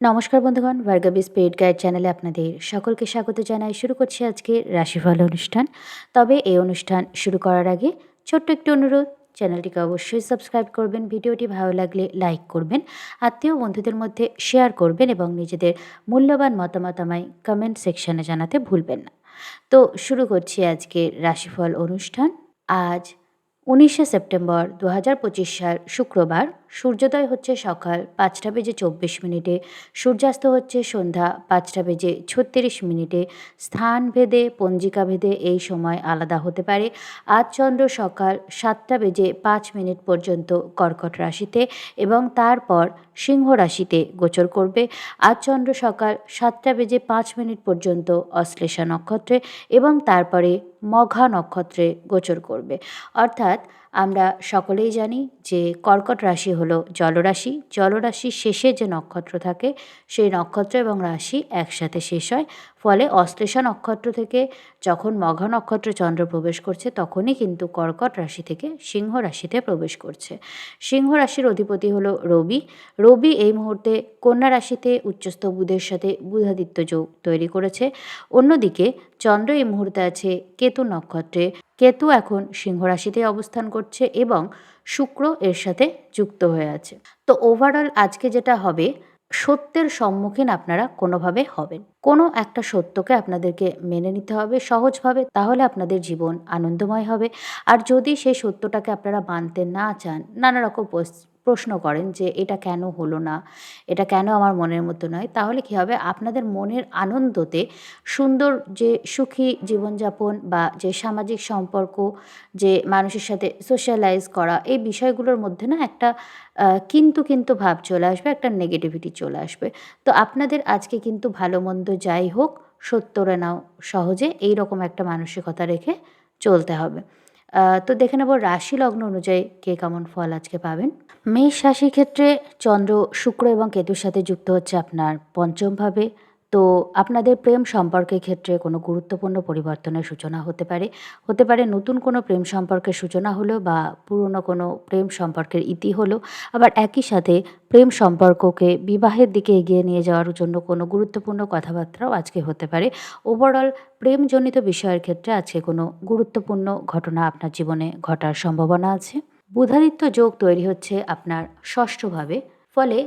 নমস্কার বন্ধুগণ, ভার্গাবি spirit guide চ্যানেলে আপনাদের সকলকে স্বাগত জানাই। শুরু করছি আজকে রাশিফল অনুষ্ঠান। তবে এই অনুষ্ঠান শুরু করার আগে ছোট্ট একটি অনুরোধ, চ্যানেলটিকে অবশ্যই সাবস্ক্রাইব করবেন, ভিডিওটি ভালো লাগলে লাইক করবেন, আত্মীয় বন্ধুদের মধ্যে শেয়ার করবেন এবং নিজেদের মূল্যবান মতামত আমায় কমেন্ট সেকশনে জানাতে ভুলবেন না। তো শুরু করছি আজকে রাশিফল অনুষ্ঠান। আজ উনিশে সেপ্টেম্বর দু হাজার পঁচিশ সাল, শুক্রবার। সূর্যোদয় হচ্ছে সকাল পাঁচটা বেজে চব্বিশ মিনিটে, সূর্যাস্ত হচ্ছে সন্ধ্যা পাঁচটা বেজে ছত্রিশ মিনিটে। স্থান ভেদে, পঞ্জিকা ভেদে এই সময় আলাদা হতে পারে। আজ চন্দ্র সকাল সাতটা বেজে পাঁচ মিনিট পর্যন্ত কর্কট রাশিতে এবং তারপর সিংহ রাশিতে গোচর করবে। আজ চন্দ্র সকাল সাতটা বেজে পাঁচ মিনিট পর্যন্ত অশ্লেষা নক্ষত্রে এবং তারপরে মঘা নক্ষত্রে গোচর করবে। অর্থাৎ আমরা সকলেই জানি যে কর্কট রাশি হলো জলরাশি। জলরাশির শেষে যে নক্ষত্র থাকে, সেই নক্ষত্র এবং রাশি একসাথে শেষ হয়। ফলে অশ্লেষা নক্ষত্র থেকে যখন মঘা নক্ষত্রে চন্দ্র প্রবেশ করছে, তখনই কিন্তু কর্কট রাশি থেকে সিংহ রাশিতে প্রবেশ করছে। সিংহ রাশির অধিপতি হলো রবি। রবি এই মুহূর্তে কন্যা রাশিতে উচ্চস্থ বুধের সাথে বুধাদিত্য যোগ তৈরি করেছে। অন্যদিকে চন্দ্র এই মুহূর্তে আছে কেতু নক্ষত্রে। কেতু এখন সিংহ রাশিতে অবস্থান করছে এবং শুক্র এর সাথে যুক্ত হয়ে আছে। তো ওভারঅল আজকে যেটা হবে সত্যের সম্মুখীন আপনারা কোনোভাবে হবেন। কোনো একটা সত্যকে আপনাদেরকে মেনে নিতে হবে সহজভাবে, তাহলে আপনাদের জীবন আনন্দময় হবে। আর যদি সেই সত্যটাকে আপনারা মানতে না চান, নানা রকম প্রশ্ন করেন যে, এটা কেন হলো না? এটা কেন আমার মনের মতো নয়? তাহলে কী হবে? আপনাদের মনের আনন্দতে সুন্দর যে সুখী জীবনযাপন বা যে সামাজিক সম্পর্ক, যে মানুষের সাথে সোশ্যালাইজ করা, এই বিষয়গুলোর মধ্যে না একটা কিন্তু কিন্তু ভাব চলে আসবে, একটা নেগেটিভিটি চলে আসবে। তো আপনাদের আজকে কিন্তু ভালো মন্দ যাই হোক সত্যরে নাও সহজে এই রকম একটা মানসিকতা রেখে চলতে হবে। তো দেখে নেব রাশি লগ্ন অনুযায়ী কে কেমন ফল আজকে পাবেন। মেষ রাশির ক্ষেত্রে চন্দ্র, শুক্র এবং কেতুর সাথে যুক্ত হচ্ছে আপনার পঞ্চমভাবে তো আপনাদের প্রেম সম্পর্কের ক্ষেত্রে কোনো গুরুত্বপূর্ণ পরিবর্তনের সূচনা হতে পারে? হতে পারে নতুন কোনো প্রেম সম্পর্কের সূচনা হলো বা পুরনো কোনো প্রেম সম্পর্কের ইতি হলো। আবার একই সাথে প্রেম সম্পর্ককে বিবাহের দিকে এগিয়ে নিয়ে যাওয়ার জন্য কোনো গুরুত্বপূর্ণ কথাবার্তাও আজকে হতে পারে। ওভারঅল প্রেমজনিত বিষয়ের ক্ষেত্রে আজকে কোনো গুরুত্বপূর্ণ ঘটনা আপনার জীবনে ঘটার সম্ভাবনা আছে? বুধাদিত্য যোগ তৈরি হচ্ছে আপনার ষষ্ঠভাবে ফলে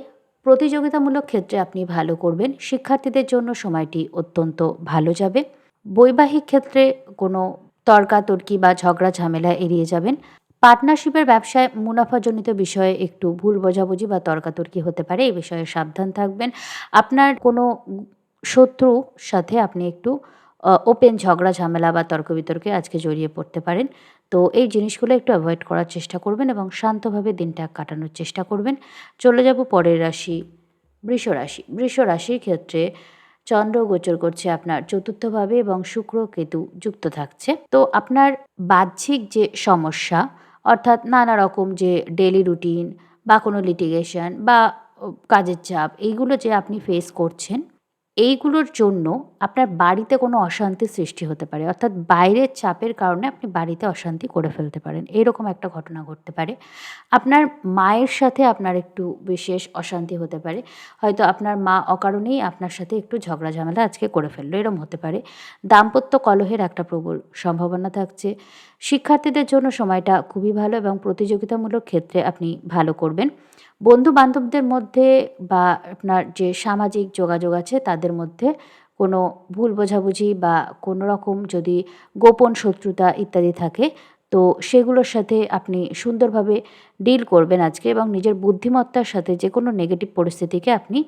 প্রতিযোগিতামূলক ক্ষেত্রে আপনি ভালো করবেন। শিক্ষার্থীদের জন্য সময়টি অত্যন্ত ভালো যাবে। বৈবাহিক ক্ষেত্রে কোনো তর্কাতর্কি বা ঝগড়া, ঝামেলা এড়িয়ে যাবেন। পার্টনারশিপের ব্যবসায় মুনাফাজনিত বিষয়ে একটু ভুল বোঝাবুঝি বা তর্কাতর্কি হতে পারে, এই বিষয়ে সাবধান থাকবেন। আপনার কোনো শত্রু সাথে আপনি একটু ওপেন ঝগড়া, ঝামেলা বা তর্ক বিতর্কে আজকে জড়িয়ে পড়তে পারেন। তো এই জিনিসগুলো একটু অ্যাভয়েড করার চেষ্টা করবেন এবং শান্তভাবে দিনটা কাটানোর চেষ্টা করবেন। চলে যাব পরের রাশি, বৃষ রাশি। বৃষ রাশির ক্ষেত্রে চন্দ্র গোচর করছে আপনার চতুর্থভাবে এবং শুক্র কেতু যুক্ত থাকছে। তো আপনার বাহ্যিক যে সমস্যা, অর্থাৎ নানা রকম যে ডেলি রুটিন বা কোনো লিটিগেশন বা কাজের চাপ, এইগুলো যে আপনি ফেস করছেন এইগুলোর জন্য আপনার বাড়িতে কোনো অশান্তি সৃষ্টি হতে পারে। অর্থাৎ বাইরের চাপের কারণে আপনি বাড়িতে অশান্তি করে ফেলতে পারেন। এরকম একটা ঘটনা ঘটতে পারে। আপনার মায়ের সাথে আপনার একটু বিশেষ অশান্তি হতে পারে। হয়তো আপনার মা অকারণেই আপনার সাথে একটু ঝগড়া ঝামেলা আজকে করে ফেলল। এরম হতে পারে। দাম্পত্য কলহের একটা প্রবল সম্ভাবনা থাকছে। শিক্ষার্থীদের জন্য সময়টা খুবই ভালো এবং প্রতিযোগিতামূলক ক্ষেত্রে আপনি ভালো করবেন। বন্ধু বান্ধবদের মধ্যে বা আপনার যে সামাজিক যোগাযোগ আছে, তাদের মধ্যে কোনো ভুল বোঝাবুঝি বা কোনো রকম যদি গোপন শত্রুতা ইত্যাদি থাকে, তো সেগুলোর সাথে আপনি সুন্দরভাবে ডিল করবেন আজকে এবং নিজের বুদ্ধিমত্তার সাথে যে কোনো নেগেটিভ পরিস্থিতিকে আপনি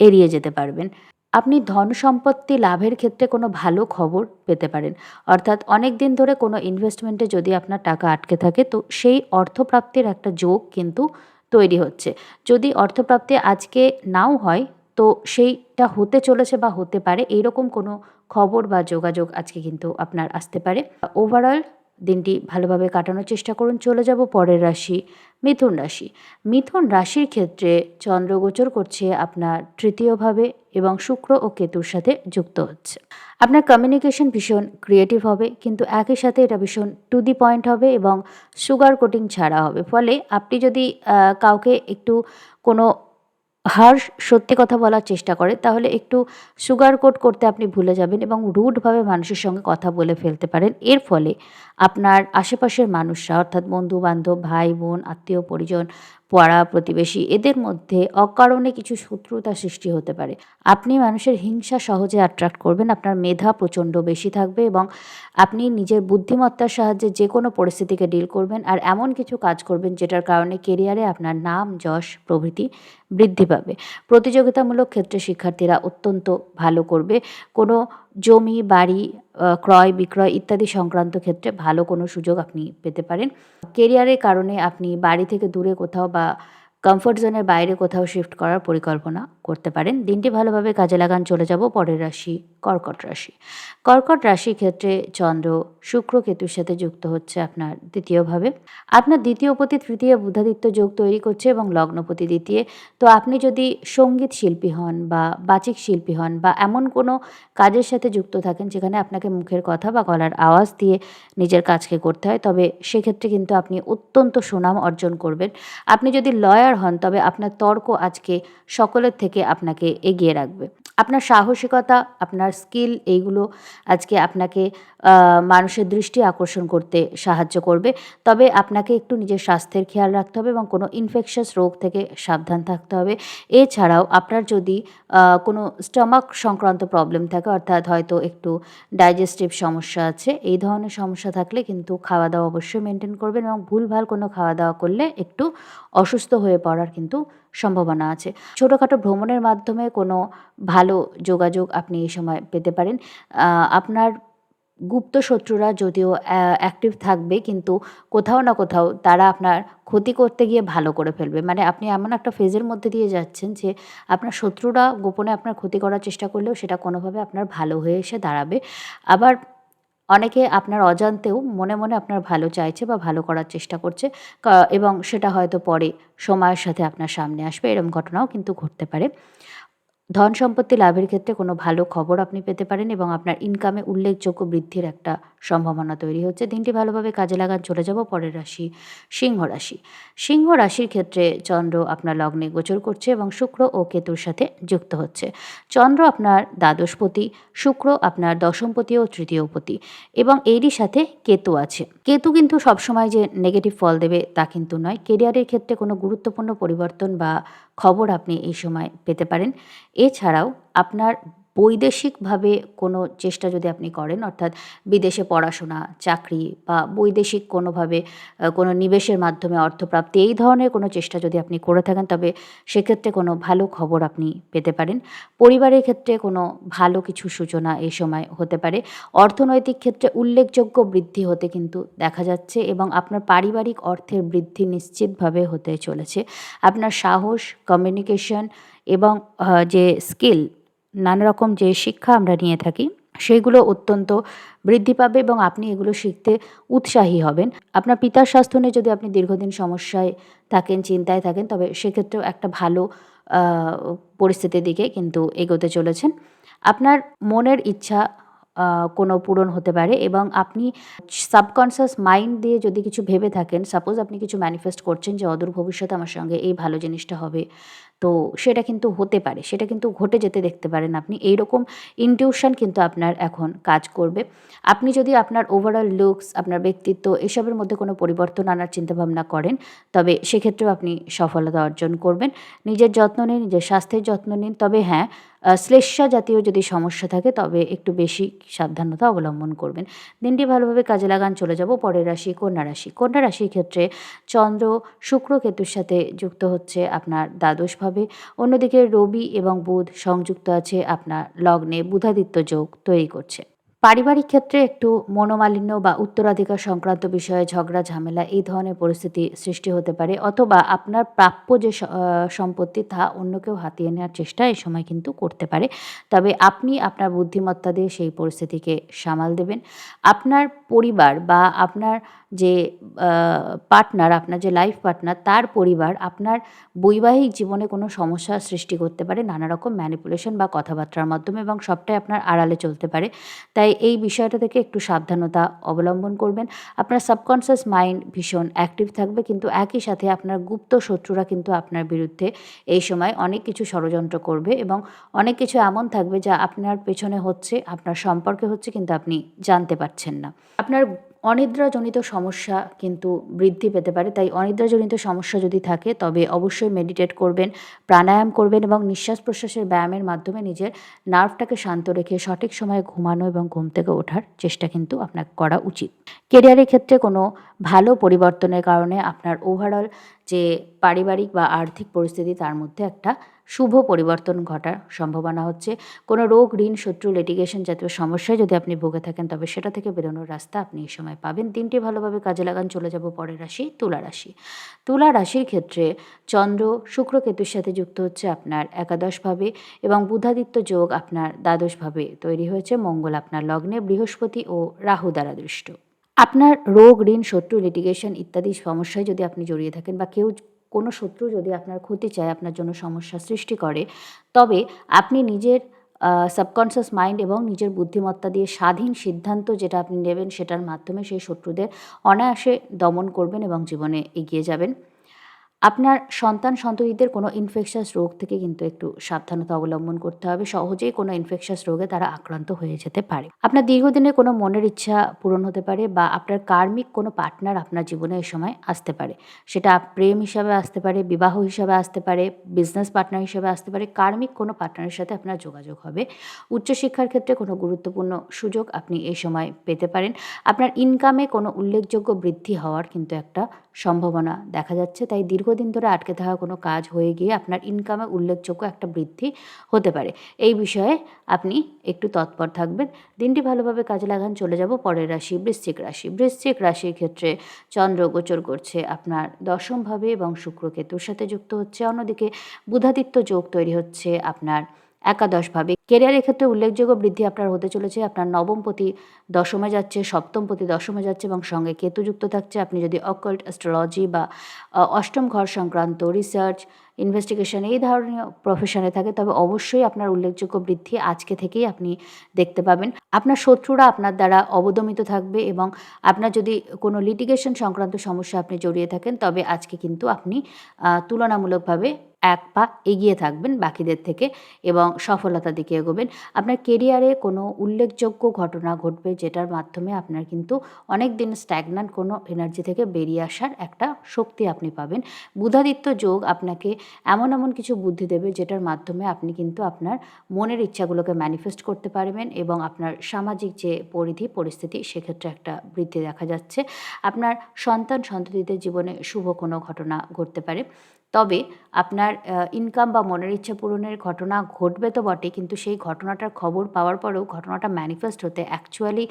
এড়িয়ে যেতে পারবেন। আপনি ধন সম্পত্তি লাভের ক্ষেত্রে কোনো ভালো খবর পেতে পারেন। অর্থাৎ অনেক দিন ধরে কোনো ইনভেস্টমেন্টে যদি আপনার টাকা আটকে থাকে, তো সেই অর্থপ্রাপ্তির একটা যোগ কিন্তু তৈরি হচ্ছে। যদি অর্থপ্রাপ্তি আজকে নাও হয়, তো সেইটা হতে চলেছে বা হতে পারে, এইরকম কোনো খবর বা যোগাযোগ আজকে কিন্তু আপনার আসতে পারে। ওভারঅল দিনটি ভালোভাবে কাটানোর চেষ্টা করুন। চলে যাব পরের রাশি, মিথুন রাশি। মিথুন রাশির ক্ষেত্রে চন্দ্রগোচর করছে আপনার তৃতীয়ভাবে। এবং শুক্র ও কেতুর সাথে যুক্ত হচ্ছে। আপনার কমিউনিকেশন ভীষণ ক্রিয়েটিভ হবে, কিন্তু একই সাথে এটা ভীষণ টু দি পয়েন্ট হবে এবং সুগার কোটিং ছাড়া হবে। ফলে আপনি যদি কাউকে একটু কোনো হার্শ সত্যি কথা বলার চেষ্টা করে, তাহলে একটু সুগার কোট করতে আপনি ভুলে যাবেন এবং রুডভাবে মানুষের সঙ্গে কথা বলে ফেলতে পারেন। এর ফলে আপনার আশেপাশের মানুষরা, অর্থাৎ বন্ধু বান্ধব ভাই, বোন, আত্মীয়, পরিজন পাড়া প্রতিবেশী, এদের মধ্যে অকারণে কিছু শত্রুতা সৃষ্টি হতে পারে। আপনি মানুষের হিংসা সহজে অ্যাট্রাক্ট করবেন, আপনার মেধা প্রচণ্ড বেশি থাকবে এবং আপনি নিজের বুদ্ধিমত্তার সাহায্যে যে কোনো পরিস্থিতিকে ডিল করবেন আর এমন কিছু কাজ করবেন যেটার কারণে কেরিয়ারে আপনার নাম, যশ, প্রভৃতি বৃদ্ধি পাবে। প্রতিযোগিতামূলক ক্ষেত্রে শিক্ষার্থীরা অত্যন্ত ভালো করবে। কোনো জমি, বাড়ি ক্রয়, বিক্রয় ইত্যাদি সংক্রান্ত ক্ষেত্রে ভালো কোনো সুযোগ আপনি পেতে পারেন। কেরিয়ারের কারণে আপনি বাড়ি থেকে দূরে কোথাও বা কমফোর্ট জোনের বাইরে কোথাও শিফট করার পরিকল্পনা করতে পারেন। দিনটি ভালোভাবে কাজে লাগান, চলে যাব পরের রাশি, কর্কট রাশি। কর্কট রাশির ক্ষেত্রে চন্দ্র শুক্র কেতুর সাথে যুক্ত হচ্ছে আপনার দ্বিতীয়ভাবে আপনার দ্বিতীয় পতি, তৃতীয় বুধাদিত্য যোগ তৈরি করছে এবং লগ্নপতি দ্বিতীয়। তো আপনি যদি সংগীত শিল্পী হন বা বাচিক শিল্পী হন বা এমন কোনো কাজের সাথে যুক্ত থাকেন যেখানে আপনাকে মুখের কথা বা গলার আওয়াজ দিয়ে নিজের কাজকে করতে হয়, তবে সেক্ষেত্রে কিন্তু আপনি অত্যন্ত সুনাম অর্জন করবেন। আপনি যদি লয়ার হন তবে আপনার তর্ক আজকে সকলের থেকে আপনাকে এগিয়ে রাখবে। সাহসিকতা, আপনার স্কিল এইগুলো আজকে আপনাকে মানুষের দৃষ্টি আকর্ষণ করতে সাহায্য করবে। তবে আপনাকে একটু নিজের স্বাস্থ্যের খেয়াল রাখতে হবে এবং কোনো ইনফেকশাস রোগ থেকে সাবধান থাকতে হবে। এছাড়াও আপনার যদি কোনো স্টমাক সংক্রান্ত প্রবলেম থাকে, অর্থাৎ হয়তো একটু ডাইজেস্টিভ সমস্যা আছে, এই ধরনের সমস্যা থাকলে কিন্তু খাওয়া দাওয়া অবশ্যই মেনটেন করবেন এবং ভুলভাল কোনো খাওয়া দাওয়া করলে একটু অসুস্থ হয়ে পড়ার কিন্তু সম্ভাবনা আছে। ছোটোখাটো ভ্রমণের মাধ্যমে কোনো ভালো যোগাযোগ আপনি এই সময় পেতে পারেন। আপনার গুপ্ত শত্রুরা যদিও অ্যাক্টিভ থাকবে কিন্তু কোথাও না কোথাও তারা আপনার ক্ষতি করতে গিয়ে ভালো করে ফেলবে। মানে আপনি এমন একটা ফেজের মধ্যে দিয়ে যাচ্ছেন যে আপনার শত্রুরা গোপনে আপনার ক্ষতি করার চেষ্টা করলেও সেটা কোনোভাবে আপনার ভালো হয়ে এসে দাঁড়াবে। আবার অনেকে আপনার অজান্তেও মনে মনে আপনার ভালো চাইছে বা ভালো করার চেষ্টা করছে এবং সেটা হয়তো পরে সময়ের সাথে আপনার সামনে আসবে এরকম ঘটনাও কিন্তু ঘটতে পারে। ধন সম্পত্তি লাভের ক্ষেত্রে কোনো ভালো খবর আপনি পেতে পারেন এবং আপনার ইনকামে উল্লেখযোগ্য বৃদ্ধির একটা সম্ভাবনা তৈরি হচ্ছে। দিনটি ভালোভাবে কাজে লাগান চলে যাব পরের রাশি, সিংহ রাশি। সিংহ রাশির ক্ষেত্রে চন্দ্র আপনার লগ্নে গোচর করছে এবং শুক্র ও কেতুর সাথে যুক্ত হচ্ছে। চন্দ্র আপনার দ্বাদশপতি শুক্র আপনার দশমপতি ও তৃতীয়পতি এবং এরই সাথে কেতু আছে। কেতু কিন্তু সবসময় যে নেগেটিভ ফল দেবে তা কিন্তু নয়। কেরিয়ারের ক্ষেত্রে কোনো গুরুত্বপূর্ণ পরিবর্তন বা খবর আপনি এই সময় পেতে পারেন। এছাড়াও আপনার বৈদেশিকভাবে কোনো চেষ্টা যদি আপনি করেন, অর্থাৎ বিদেশে পড়াশোনা, চাকরি বা বৈদেশিক কোনোভাবে কোনো নিবেশের মাধ্যমে অর্থপ্রাপ্তি, এই ধরনের কোনো চেষ্টা যদি আপনি করে থাকেন, তবে সেক্ষেত্রে কোনো ভালো খবর আপনি পেতে পারেন। পরিবারের ক্ষেত্রে কোনো ভালো কিছু সূচনা এই সময় হতে পারে। অর্থনৈতিক ক্ষেত্রে উল্লেখযোগ্য বৃদ্ধি হতে কিন্তু দেখা যাচ্ছে এবং আপনার পারিবারিক অর্থের বৃদ্ধি নিশ্চিতভাবে হতে চলেছে। আপনার সাহস কমিউনিকেশন এবং যে স্কিল নানা রকম যে শিক্ষা আমরা নিয়ে থাকি সেগুলো অত্যন্ত বৃদ্ধি পাবে এবং আপনি এগুলো শিখতে উৎসাহী হবেন। আপনার পিতার স্বাস্থ্য নিয়ে যদি আপনি দীর্ঘদিন সমস্যায় থাকেন, চিন্তায় থাকেন, তবে সেক্ষেত্রেও একটা ভালো পরিস্থিতির দিকে কিন্তু এগোতে চলেছেন। আপনার মনের ইচ্ছা কোনো পূরণ হতে পারে এবং আপনি সাবকনসিয়াস মাইন্ড দিয়ে যদি কিছু ভেবে থাকেন সাপোজ আপনি কিছু ম্যানিফেস্ট করছেন যে, অদূর ভবিষ্যতে আমার সঙ্গে এই ভালো জিনিসটা হবে। তো সেটা কিন্তু হতে পারে। সেটা কিন্তু ঘটে যেতে দেখতে পারেন আপনি। এই রকম ইনটিউশন কিন্তু আপনার এখন কাজ করবে। আপনি যদি আপনার ওভারঅল লুকস আপনার ব্যক্তিত্ব এসবের মধ্যে কোনো পরিবর্তন আনার চিন্তাভাবনা করেন, তবে সেক্ষেত্রেও আপনি সফলতা অর্জন করবেন। নিজের যত্ন নিন, নিজের স্বাস্থ্যের যত্ন নিন। তবে হ্যাঁ আহ, শ্লেষ্মা জাতীয় যদি সমস্যা থাকে তবে একটু বেশি সাবধানতা অবলম্বন করবেন। দিনটি ভালোভাবে কাজে লাগান চলে যাব পরের রাশি কন্যা রাশি। কন্যা রাশির ক্ষেত্রে চন্দ্র শুক্র কেতুর সাথে যুক্ত হচ্ছে আপনার দ্বাদশভাবে অন্যদিকে রবি এবং বুধ সংযুক্ত আছে আপনার লগ্নে বুধাদিত্য যোগ তৈরি করছে। পারিবারিক ক্ষেত্রে একটু মনোমালিন্য বা উত্তরাধিকার সংক্রান্ত বিষয়ে ঝগড়া, ঝামেলা এই ধরনের পরিস্থিতি সৃষ্টি হতে পারে অথবা আপনার প্রাপ্য যে সম্পত্তি তা অন্য কেউ হাতিয়ে নেওয়ার চেষ্টা এই সময় কিন্তু করতে পারে। তবে আপনি আপনার বুদ্ধিমত্তা দিয়ে সেই পরিস্থিতিকে সামাল দেবেন। আপনার পরিবার বা আপনার যে পার্টনার আপনার যে লাইফ পার্টনার তার পরিবার আপনার বৈবাহিক জীবনে কোনো সমস্যা সৃষ্টি করতে পারে, নানা রকম ম্যানিপুলেশন বা কথাবার্তার মাধ্যমে এবং সবটাই আপনার আড়ালে চলতে পারে। তাই এই বিষয়টা থেকে একটু সাবধানতা অবলম্বন করবেন। আপনার সাবকনসিয়াস মাইন্ড ভীষণ অ্যাক্টিভ থাকবে, কিন্তু একই সাথে আপনার গুপ্ত শত্রুরা কিন্তু আপনার বিরুদ্ধে এই সময় অনেক কিছু ষড়যন্ত্র করবে এবং অনেক কিছু এমন থাকবে যা আপনার পেছনে হচ্ছে, আপনার সম্পর্কে হচ্ছে, কিন্তু আপনি জানতে পারছেন না। আপনার অনিদ্রাজনিত সমস্যা কিন্তু বৃদ্ধি পেতে পারে। তাই অনিদ্রাজনিত সমস্যা যদি থাকে, তবে অবশ্যই মেডিটেট করবেন, প্রাণায়াম করবেন এবং নিঃশ্বাস প্রশ্বাসের ব্যায়ামের মাধ্যমে নিজের নার্ভটাকে শান্ত রেখে সঠিক সময়ে ঘুমানো এবং ঘুম থেকে ওঠার চেষ্টা কিন্তু আপনাকে করা উচিত। কেরিয়ারের ক্ষেত্রে কোনো ভালো পরিবর্তনের কারণে আপনার ওভারঅল যে পারিবারিক বা আর্থিক পরিস্থিতি তার মধ্যে একটা শুভ পরিবর্তন ঘটার সম্ভাবনা হচ্ছে। কোনো রোগ, ঋণ, শত্রু লিটিগেশন জাতীয় সমস্যায় যদি আপনি ভুগে থাকেন, তবে সেটা থেকে বেরোনোর রাস্তা আপনি এই সময় পাবেন। দিনটি ভালোভাবে কাজে লাগান, চলে যাব পরের রাশি, তুলা রাশি। তুলা রাশির ক্ষেত্রে চন্দ্র শুক্র কেতুর সাথে যুক্ত হচ্ছে আপনার একাদশভাবে এবং বুধাদিত্য যোগ আপনার দ্বাদশভাবে তৈরি হয়েছে। মঙ্গল আপনার লগ্নে বৃহস্পতি ও রাহু দ্বারা দৃষ্ট। আপনার রোগ, ঋণ, শত্রু লিটিগেশন ইত্যাদি সমস্যায় যদি আপনি জড়িয়ে থাকেন বা কেউ কোনো শত্রু যদি আপনার ক্ষতি চায়, আপনার জন্য সমস্যা সৃষ্টি করে, তবে আপনি নিজের সাবকনসিয়াস মাইন্ড এবং নিজের বুদ্ধিমত্তা দিয়ে স্বাধীন সিদ্ধান্ত যেটা আপনি নেবেন সেটার মাধ্যমে সেই শত্রুদের অনায়াসে দমন করবেন এবং জীবনে এগিয়ে যাবেন। আপনার সন্তান সন্ততিদের কোনো ইনফেকশাস রোগ থেকে কিন্তু একটু সাবধানতা অবলম্বন করতে হবে। সহজেই কোনো ইনফেকশাস রোগে তারা আক্রান্ত হয়ে যেতে পারে। আপনার দীর্ঘদিনের কোনো মনের ইচ্ছা পূরণ হতে পারে বা আপনার কার্মিক কোনো পার্টনার আপনার জীবনে এই সময় আসতে পারে। সেটা প্রেম হিসাবে আসতে পারে, বিবাহ হিসাবে আসতে পারে বিজনেস পার্টনার হিসাবে আসতে পারে, কার্মিক কোনো পার্টনারের সাথে আপনার যোগাযোগ হবে। উচ্চশিক্ষার ক্ষেত্রে কোনো গুরুত্বপূর্ণ সুযোগ আপনি এই সময় পেতে পারেন। আপনার ইনকামে কোনো উল্লেখযোগ্য বৃদ্ধি হওয়ার কিন্তু একটা সম্ভাবনা দেখা যাচ্ছে। তাই দীর্ঘদিন ধরে আটকে থাকা কোনো কাজ হয়ে গিয়ে আপনার ইনকামে উল্লেখযোগ্য একটা বৃদ্ধি হতে পারে। এই বিষয়ে আপনি একটু তৎপর থাকবেন। দিনটি ভালোভাবে কাজে লাগান, চলে যাব পরের রাশি, বৃশ্চিক রাশি। বৃশ্চিক রাশির ক্ষেত্রে চন্দ্র গোচর করছে আপনার দশমভাবে এবং শুক্র কেতুর সাথে যুক্ত হচ্ছে। অন্যদিকে বুধাদিত্য যোগ তৈরি হচ্ছে আপনার একাদশভাবে। কেরিয়ারের ক্ষেত্রে উল্লেখযোগ্য বৃদ্ধি আপনার হতে চলেছে। আপনার নবমপতি দশমে যাচ্ছে, সপ্তম সপ্তমপতি দশমে যাচ্ছে এবং সঙ্গে কেতুযুক্ত থাকছে। আপনি যদি অকাল্ট অ্যাস্ট্রোলজি বা অষ্টম ঘর সংক্রান্ত রিসার্চ, ইনভেস্টিগেশন এই ধরনের প্রফেশনে থাকে, তবে অবশ্যই আপনার উল্লেখযোগ্য বৃদ্ধি আজকে থেকেই আপনি দেখতে পাবেন। আপনার শত্রুরা আপনার দ্বারা অবদমিত থাকবে এবং আপনার যদি কোনো লিটিগেশন সংক্রান্ত সমস্যা আপনি জড়িয়ে থাকেন, তবে আজকে কিন্তু আপনি তুলনামূলকভাবে এক পা এগিয়ে থাকবেন বাকিদের থেকে এবং সফলতার দিকে এগোবেন। আপনার কেরিয়ারে কোনো উল্লেখযোগ্য ঘটনা ঘটবে যেটার মাধ্যমে আপনার কিন্তু অনেক দিন স্ট্যাগনান্ট কোনো এনার্জি থেকে বেরিয়ে আসার একটা শক্তি আপনি পাবেন। বুধাদিত্য যোগ আপনাকে এমন এমন কিছু বুদ্ধি দেবে যেটার মাধ্যমে আপনি কিন্তু আপনার মনের ইচ্ছাগুলোকে ম্যানিফেস্ট করতে পারবেন এবং আপনার সামাজিক যে পরিধি, পরিস্থিতি সেক্ষেত্রে একটা বৃদ্ধি দেখা যাচ্ছে। আপনার সন্তান সন্ততিদের জীবনে শুভ কোনো ঘটনা ঘটতে পারে। তবে আপনার ইনকাম বা মনের ইচ্ছা পূরণের ঘটনা ঘটবে তো বটে কিন্তু সেই ঘটনাটার খবর পাওয়ার পরেও ঘটনাটা ম্যানিফেস্ট হতে অ্যাকচুয়ালি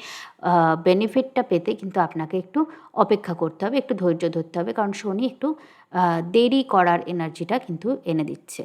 বেনিফিটটা পেতে কিন্তু আপনাকে একটু অপেক্ষা করতে হবে, একটু ধৈর্য ধরতে হবে, কারণ শনি একটু দেরি করার এনার্জিটা কিন্তু এনে দিচ্ছে।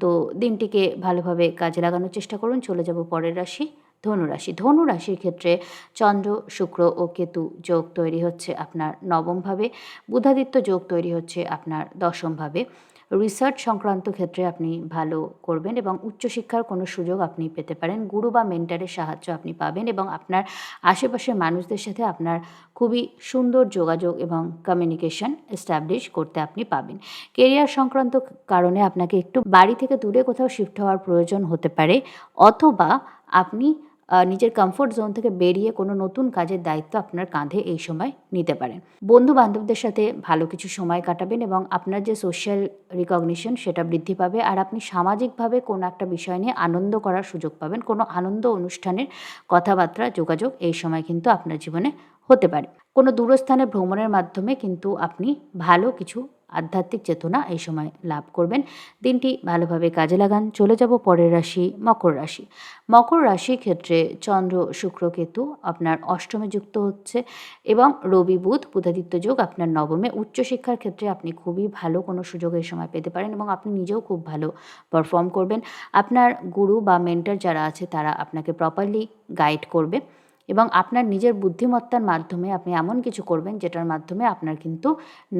তো দিনটিকে ভালোভাবে কাজে লাগানোর চেষ্টা করুন, চলে যাব পরের রাশি। ধনুরাশি। ধনুরাশির ক্ষেত্রে চন্দ্র, শুক্র ও কেতু যোগ তৈরি হচ্ছে আপনার নবমভাবে, বুধাদিত্য যোগ তৈরি হচ্ছে আপনার দশমভাবে। রিসার্চ সংক্রান্ত ক্ষেত্রে আপনি ভালো করবেন এবং উচ্চশিক্ষার কোনো সুযোগ আপনি পেতে পারেন। গুরু বা মেন্টারের সাহায্য আপনি পাবেন এবং আপনার আশেপাশের মানুষদের সাথে আপনার খুবই সুন্দর যোগাযোগ এবং কমিউনিকেশন এস্টাবলিশ করতে আপনি পাবেন। কেরিয়ার সংক্রান্ত কারণে আপনাকে একটু বাড়ি থেকে দূরে কোথাও শিফট হওয়ার প্রয়োজন হতে পারে অথবা আপনি নিজের কমফোর্ট জোন থেকে বেরিয়ে কোনো নতুন কাজের দায়িত্ব আপনার কাঁধে এই সময় নিতে পারেন। বন্ধু বান্ধবদের সাথে ভালো কিছু সময় কাটাবেন এবং আপনার যে সোশ্যাল রিকগনিশন সেটা বৃদ্ধি পাবে আর আপনি সামাজিকভাবে কোনো একটা বিষয় নিয়ে আনন্দ করার সুযোগ পাবেন। কোনো আনন্দ অনুষ্ঠানের কথাবার্তা, যোগাযোগ এই সময় কিন্তু আপনার জীবনে হতে পারে। কোনো দূরস্থানে ভ্রমণের মাধ্যমে কিন্তু আপনি ভালো কিছু আধ্যাত্মিক চেতনা এই সময় লাভ করবেন। দিনটি ভালোভাবে কাজে লাগান। চলে যাব পরের রাশি, মকর রাশি। মকর রাশির ক্ষেত্রে চন্দ্র, শুক্র, কেতু আপনার অষ্টমে যুক্ত হচ্ছে এবং রবি, বুধ, বুধাদিত্য যোগ আপনার নবমে। উচ্চশিক্ষার ক্ষেত্রে আপনি খুবই ভালো কোনো সুযোগ এই সময় পেতে পারেন এবং আপনি নিজেও খুব ভালো পারফর্ম করবেন। আপনার গুরু বা মেন্টার যারা আছে তারা আপনাকে প্রপারলি গাইড করবে। এবং আপনার নিজের বুদ্ধিমত্তার মাধ্যমে আপনি এমন কিছু করবেন যেটার মাধ্যমে আপনার কিন্তু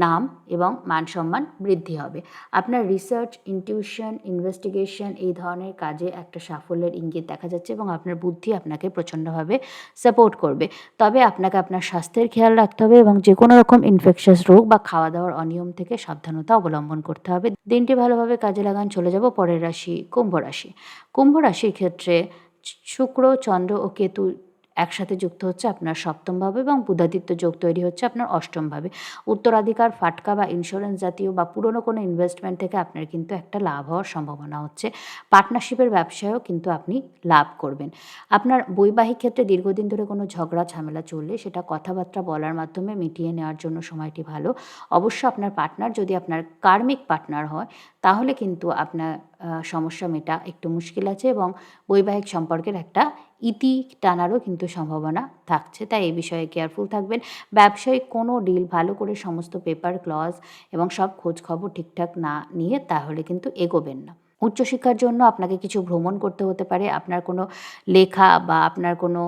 নাম এবং মান সম্মান বৃদ্ধি হবে। আপনার রিসার্চ ইনটিউশন ইনভেস্টিগেশন এই ধরনের কাজে একটা সাফল্যের ইঙ্গিত দেখা যাচ্ছে এবং আপনার বুদ্ধি আপনাকে প্রচণ্ডভাবে সাপোর্ট করবে। তবে আপনাকে আপনার স্বাস্থ্যের খেয়াল রাখতে হবে এবং যে কোনো রকম ইনফেকশাস রোগ বা খাওয়া দাওয়ার অনিয়ম থেকে সাবধানতা অবলম্বন করতে হবে। দিনটি ভালোভাবে কাজে লাগান, চলে যাব পরের রাশি, কুম্ভ রাশি। কুম্ভ রাশির ক্ষেত্রে শুক্র, চন্দ্র ও কেতু একসাথে যুক্ত হচ্ছে আপনার সপ্তমভাবে এবং বুধাদিত্য যোগ তৈরি হচ্ছে আপনার অষ্টমভাবে উত্তরাধিকার, ফাটকা বা ইন্স্যুরেন্স জাতীয় বা পুরনো কোনো ইনভেস্টমেন্ট থেকে আপনার কিন্তু একটা লাভ হওয়ার সম্ভাবনা হচ্ছে। পার্টনারশিপের ব্যবসায়ও কিন্তু আপনি লাভ করবেন। আপনার বৈবাহিক ক্ষেত্রে দীর্ঘদিন ধরে কোনো ঝগড়া, ঝামেলা চললে সেটা কথাবার্তা বলার মাধ্যমে মিটিয়ে নেওয়ার জন্য সময়টি ভালো। অবশ্য আপনার পার্টনার যদি আপনার কার্মিক পার্টনার হয়, তাহলে কিন্তু আপনার সমস্যা মেটা একটু মুশকিল আছে এবং বৈবাহিক সম্পর্কের একটা ইতি টানারও কিন্তু সম্ভাবনা থাকছে। তাই এই বিষয়ে কেয়ারফুল থাকবেন। ব্যবসায়িক কোনো ডিল ভালো করে সমস্ত পেপার, ক্লজ এবং সব খোঁজ খবর ঠিকঠাক না নিয়ে তাহলে কিন্তু এগোবেন না। উচ্চশিক্ষার জন্য আপনাকে কিছু ভ্রমণ করতে হতে পারে। আপনার কোনো লেখা বা আপনার কোনো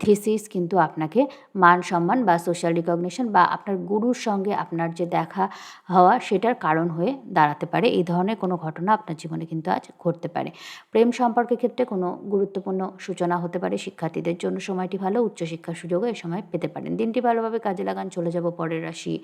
থিসিস কিন্তু আপনাকে মান সম্মান বা সোশ্যাল রিকগনিশন বা আপনার গুরুর সঙ্গে আপনার যে দেখা হওয়া সেটার কারণ হয়ে দাঁড়াতে পারে। এই ধরনের কোনো ঘটনা আপনার জীবনে কিন্তু আজ ঘটতে পারে। প্রেম সম্পর্কের ক্ষেত্রে কোনো গুরুত্বপূর্ণ সূচনা হতে পারে। শিক্ষার্থীদের জন্য সময়টি ভালো, উচ্চশিক্ষার সুযোগও এই সময় পেতে পারেন। দিনটি ভালোভাবে কাজে লাগান, চলে যাব পরের রাশি,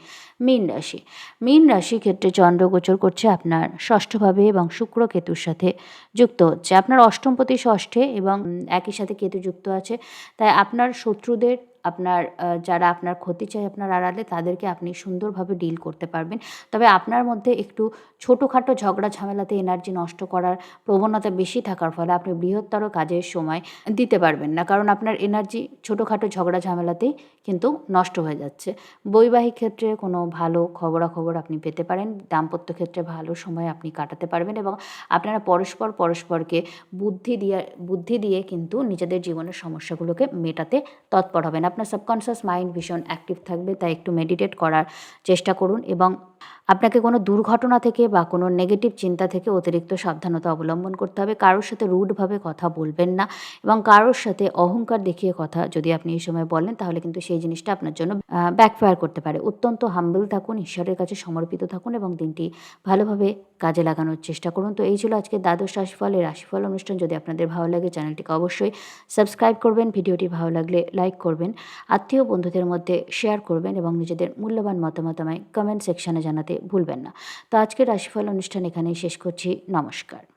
মীন রাশি। মীন রাশি ক্ষেত্রে চন্দ্র গোচর করছে আপনার ষষ্ঠভাবে এবং শুক্র কেতুর সাথে যুক্ত হচ্ছে। আপনার অষ্টমপতি ষষ্ঠে এবং একই সাথে কেতু যুক্ত আছে। তাই আপনার শত্রুদের আপনার যারা আপনার ক্ষতি চায় আপনার আড়ালে, তাদেরকে আপনি সুন্দরভাবে ডিল করতে পারবেন। তবে আপনার মধ্যে একটু ছোটোখাটো ঝগড়া ঝামেলাতে এনার্জি নষ্ট করার প্রবণতা বেশি থাকার ফলে আপনি বৃহত্তর কাজের সময় দিতে পারবেন না। কারণ আপনার এনার্জি ছোটোখাটো ঝগড়া ঝামেলাতেই কিন্তু নষ্ট হয়ে যাচ্ছে। বৈবাহিক ক্ষেত্রে কোনো ভালো খবরাখবর আপনি পেতে পারেন। দাম্পত্য ক্ষেত্রে ভালো সময় আপনি কাটাতে পারবেন এবং আপনারা পরস্পর পরস্পরকে বুদ্ধি দিয়ে বুদ্ধি দিয়ে কিন্তু নিজেদের জীবনের সমস্যাগুলোকে মেটাতে তৎপর হবেন। আপনার সাবকনসিয়াস মাইন্ড ভীষণ অ্যাক্টিভ থাকবে তাই একটু মেডিটেট করার চেষ্টা করুন এবং আপনাকে কোনো দুর্ঘটনা থেকে বা কোনো নেগেটিভ চিন্তা থেকে অতিরিক্ত সাবধানতা অবলম্বন করতে হবে। কারোর সাথে রুডভাবে কথা বলবেন না এবং কারোর সাথে অহংকার দেখিয়ে কথা যদি আপনি এই সময় বলেন, তাহলে কিন্তু সেই জিনিসটা আপনার জন্য ব্যাকফায়ার করতে পারে। অত্যন্ত হাম্বল থাকুন, ঈশ্বরের কাছে সমর্পিত থাকুন এবং দিনটি ভালোভাবে কাজে লাগানোর চেষ্টা করুন। তো এই ছিল আজকে দ্বাদশ রাশিফল। এই রাশিফল অনুষ্ঠান যদি আপনাদের ভালো লাগে, চ্যানেলটিকে অবশ্যই সাবস্ক্রাইব করবেন, ভিডিওটি ভালো লাগলে লাইক করবেন, আত্মীয় বন্ধুদের মধ্যে শেয়ার করবেন এবং নিজেদের মূল্যবান মতামত আমায় কমেন্ট সেকশনে জানাতে ভুলবেন না। তো আজকের রাশিফল অনুষ্ঠান এখানেই শেষ করছি। নমস্কার।